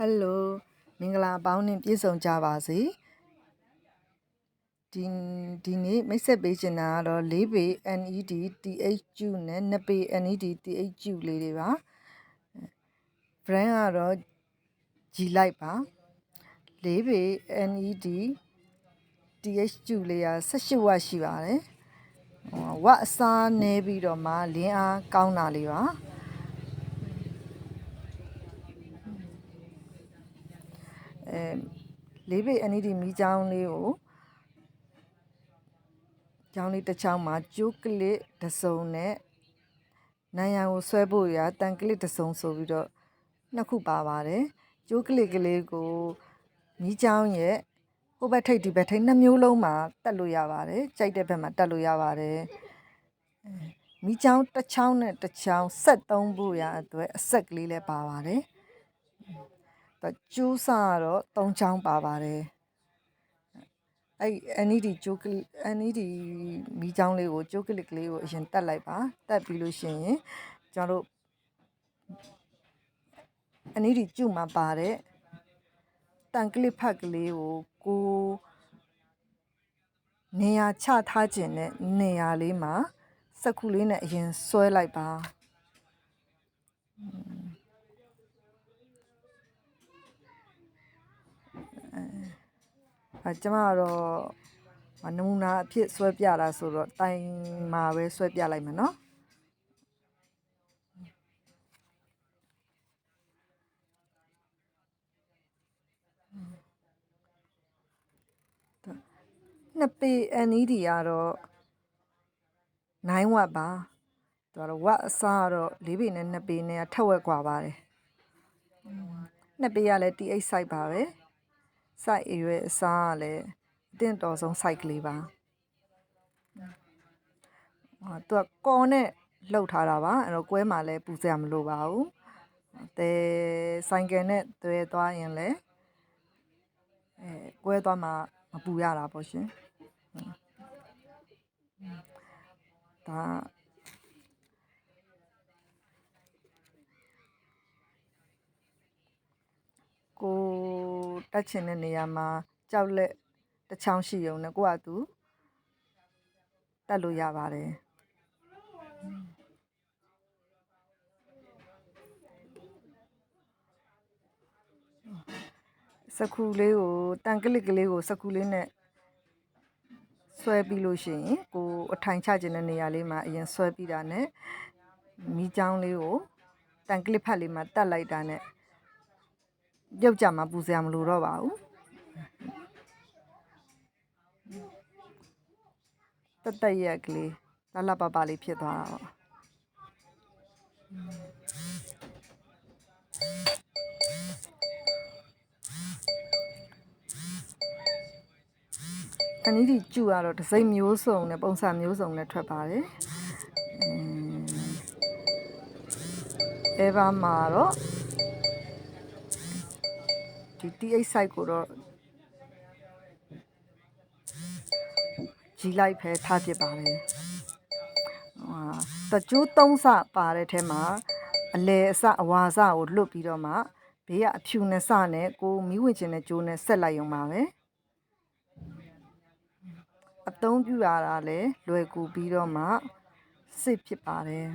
ဟယ်လိုမင်္ဂလာပေါင်းနဲ့ပြည့်စုံကြပါစေဒီဒီနေ့မိတ်ဆက်ပေးချင်တာကတော့၄ပေ NED THQ နဲ့2ပေ NED THQ လေးတွေပါ brand ကတော့ G Light ပါ၄ပေ NED THQ လေးက18ဝက်ရှိပါတယ်ဟိုဝက်အစားနေပြီးတော့မှလင်းအားကောင်းတာလေးပါ အဲလေးပေ NED မီးချောင်းလေးကိုချောင်းလေးတစ်ချောင်းမှာကျိုးကလစ်တစ်စုံနဲ့နိုင်ရန်ကိုဆွဲဖို့ရတန်ကလစ်တစ်စုံဆိုပြီးတော့နှစ်ခုပါပါတယ်ကျိုးကလစ်ကလေးကိုမီးချောင်းရဲ့ဟိုဘက်ထိပ်ဒီဘက်ထိပ်နှစ်မျိုးလုံးမှာတက်လို့ရပါတယ်ကြိုက်တဲ့ဘက်မှာတက်လို့ရပါတယ်မီးချောင်းတစ်ချောင်းနဲ့တစ်ချောင်းဆက်သုံးဖို့ရအတွက်အဆက်ကလေးလည်းပါပါတယ်တော့ ကျိုးစားကတော့၃ချောင်းပါပါတယ်အဲ့ NED ကျိုးကလစ် NED မီးချောင်းလေးကိုကျိုးကလစ်ကလေးကိုအရင်တက်လိုက်ပါတက်ပြီးလို့ရှိရင်ကျွန်တော်တို့ NED ကျုမှာပါတဲ့တန်ကလစ်ဖက်ကလေးကိုကိုနေရာချထားခြင်းနဲ့နေရာလေးမှာစက်ခုလေးနဲ့အရင်ဆွဲလိုက်ပါ အဲကျမကတော့နမူနာအဖြစ်ဆွဲပြတာဆိုတော့တိုင်မှာပဲဆွဲပြလိုက်မယ်နော်နှစ်ပေ NED ကတော့9ဝက်ပါသူကတော့ဝက်အစားကတော့4ပေနဲ့2ပေနဲ့ထက်ဝက်กว่าပါတယ်နှစ်ပေကလည်း TH site ပါပဲ site အရွယ်အစားကလည်းအတင့်တော်ဆုံး site ကလေးပါဟာသူကကော်နဲ့လှုပ်ထားတာပါအဲ့တော့ကွဲမှာလည်းပူစရာမလိုပါဘူးတဲဆိုင်ကယ်နဲ့သွဲသွားရင်လည်းအဲကွဲသွားမှာမပူရတာပေါ့ရှင်ဒါကို တက်ချင်တဲ့နေရာမှာကြောက်လက်တစ်ချောင်းရှိုံနဲ့ကိုကသူတက်လို့ရပါတယ်စကူလေးကိုတန်ကလစ်ကလေးကိုစကူလေးနဲ့ဆွဲပြီးလို့ရှိရင်ကိုအထိုင်ချခြင်းတဲ့နေရာလေးမှာအရင်ဆွဲပြီးတာနဲ့မီးချောင်းလေးကိုတန်ကလစ်ဖက်လေးမှာတက်လိုက်တာနဲ့ ပြုတ်ကြမှာပူစရာမလိုတော့ပါဘူးတက်တက်ရက်ကလေးလလပပလေးဖြစ်သွားတာပေါ့အနီးဒီကျူကတော့ဒစိမ့်မျိုးစုံနဲ့ပုံစံမျိုးစုံနဲ့ထွက်ပါတယ်အဲဘာမှာတော့ ဒီ TH site ကိုတော့ကြီးလိုက်ဖဲထားဖြစ်ပါတယ်ဟာတကျိုးသုံးစပါတဲ့ထဲမှာအလဲအစအဝါစကိုလွတ်ပြီးတော့မှဘေးကအဖြူနဲ့စနဲ့ကိုမီးဝင်ချင်တဲ့ကျိုးနဲ့ဆက်လိုက်ရုံပါပဲအသုံးပြုရတာလဲလွယ်ကူပြီးတော့မှစစ်ဖြစ်ပါတယ်